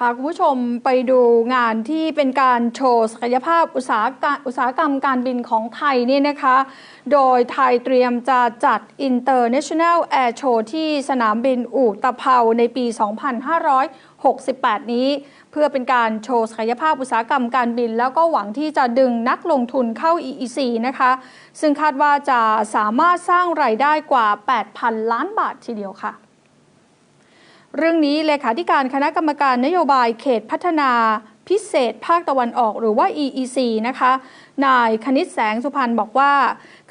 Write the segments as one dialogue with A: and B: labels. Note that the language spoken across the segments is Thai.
A: พาคุณผู้ชมไปดูงานที่เป็นการโชว์ศักยภาพอุตสาหกรรมอุตสาหกรรมการบินของไทยเนี่ยนะคะ โดยไทยเตรียมจะจัด International Air Show ที่สนามบินอู่ตะเภาในปี 2568 นี้ เพื่อเป็นการโชว์ศักยภาพอุตสาหกรรมการบิน แล้วก็หวังที่จะดึงนักลงทุนเข้า EEC นะคะ ซึ่งคาดว่าจะสามารถสร้างไรายได้กว่า 8,000 ล้านบาททีเดียวค่ะ เรื่องนี้เลขาธิการคณะกรรมการนโยบายเขตพัฒนาพิเศษภาคตะวันออกหรือว่า EEC นะคะ นายคณิตแสงสุพรรณบอกว่า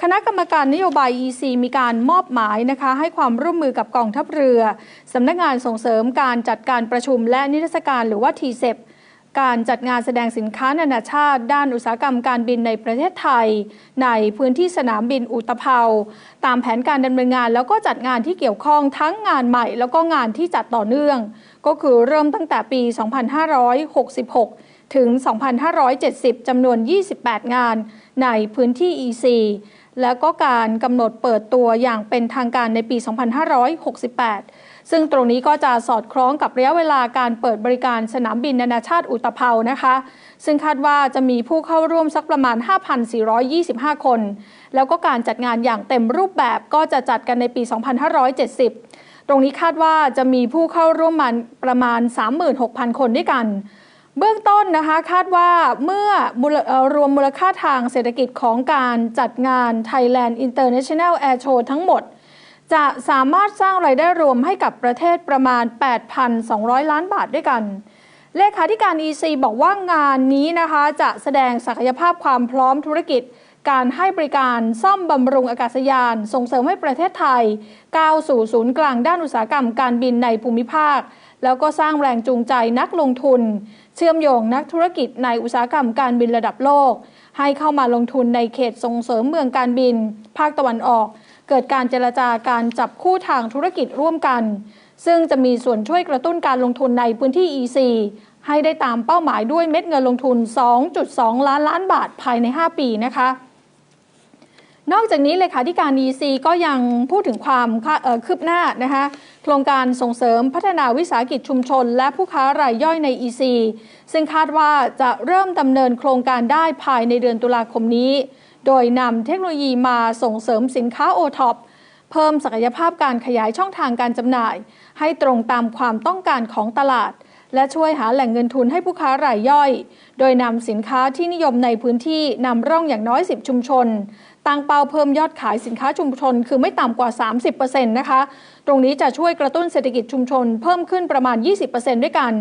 A: คณะกรรมการนโยบาย EEC มีการมอบหมายนะคะ ให้ความร่วมมือกับกองทัพเรือ สำนักงานส่งเสริมการจัดการประชุมและนิทรรศการหรือว่า t ีเซ การจัดงานแสดงสินค้านานาชาติ ด้านอุตสาหกรรมการบินในประเทศไทย ในพื้นที่สนามบินอุตภเปาตามแผนการดำเนินงานแล้วก็จัดงานที่เกี่ยวข้องทั้งงานใหม่ แล้วก็งานที่จัดต่อเนื่อง ก็คือเริ่มตั้งแต่ปี 2566 ถึง 2570 จำนวน 28 งานในพื้นที่ EC แล้วก็การกำหนดเปิดตัวอย่างเป็นทางการในปี 2568 ซึ่งตรงนี้ก็จะสอดคล้องกับระยะเวลาการเปิดบริการสนามบินนานาชาติอุตภเปานะคะ ซึ่งคาดว่าจะมีผู้เข้าร่วมสักประมาณ 5,425 คน แล้วก็การจัดงานอย่างเต็มรูปแบบก็จะจัดกันในปี 2570 ตรงนี้คาดว่าจะมีผู้เข้าร่วมมันประมาณ 36,000 คนด้วยกัน เบื้องต้นนะคะคาดว่าเมื่อรวมมูลค่าทางเศรษฐกิจของการจัดงาน Thailand International Air Show ทั้งหมด จะสามารถสร้างไรายได้รวมให้กับประเทศประมาณ 8,200 ล้านบาทด้วยกัน เลขาธิการ EC บอกว่างานนี้นะคะ จะแสดงศักยภาพความพร้อมธุรกิจ การให้บริการซ่อมบำรุงอากาศยาน ส่งเสริมให้ประเทศไทย ก้าวสู่ศูนย์กลางด้านอุตสาหกรรมการบินในภูมิภาค แล้วก็สร้างแรงจูงใจนักลงทุน เชื่อมโยงนักธุรกิจในอุตสาหกรรมการบินระดับโลก ให้เข้ามาลงทุนในเขตส่งเสริมเมืองการบิน ภาคตะวันออก เกิดการเจรจาการจับคู่ทางธุรกิจร่วมกัน ซึ่งจะมีส่วนช่วยกระตุ้นการลงทุนในพื้นที่ EC ให้ได้ตามเป้าหมายด้วยเม็ดเงินลงทุน 2.2 ล้านล้านบาทภายใน 5 ปีนะคะ นอกจากนี้เลขาธิการ EC ก็ยังพูดถึงความคืบหน้านะคะโครงการส่งเสริมพัฒนาวิสาหกิจชุมชน และผู้ค้ารายย่อยใน EC ซึ่งคาดว่าจะเริ่มดำเนินโครงการได้ภายในเดือนตุลาคมนี้ โดยนำเทคโนโลยีมาส่งเสริมสินค้าโอท็อปเพิ่มศักยภาพการขยายช่องทางการจำหน่าย ให้ตรงตามความต้องการของตลาด และช่วยหาแหล่งเงินทุนให้ผู้ค้ารายย่อย โดยนำสินค้าที่นิยมในพื้นที่นำร่องอย่างน้อย 10 ชุมชนตั้งเป้าเพิ่มยอดขายสินค้าชุมชน คือไม่ต่ำกว่า 30%นะคะ ตรงนี้จะช่วยกระตุ้นเศรษฐกิจชุมชนเพิ่มขึ้นประมาณ 20%ด้วยกัน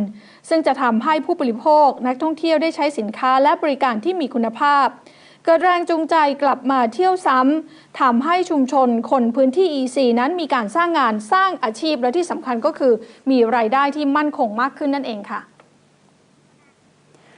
A: ซึ่งจะทำให้ผู้บริโภคนักท่องเที่ยวได้ใช้สินค้าและบริการที่มีคุณภาพ เกิดแรงจูงใจกลับมาเที่ยวซ้ำทำให้ชุมชนคนพื้นที่ EC นั้นมีการสร้างงานสร้างอาชีพและที่สำคัญก็คือ มีรายได้ที่มั่นคงมากขึ้นนั่นเองค่ะ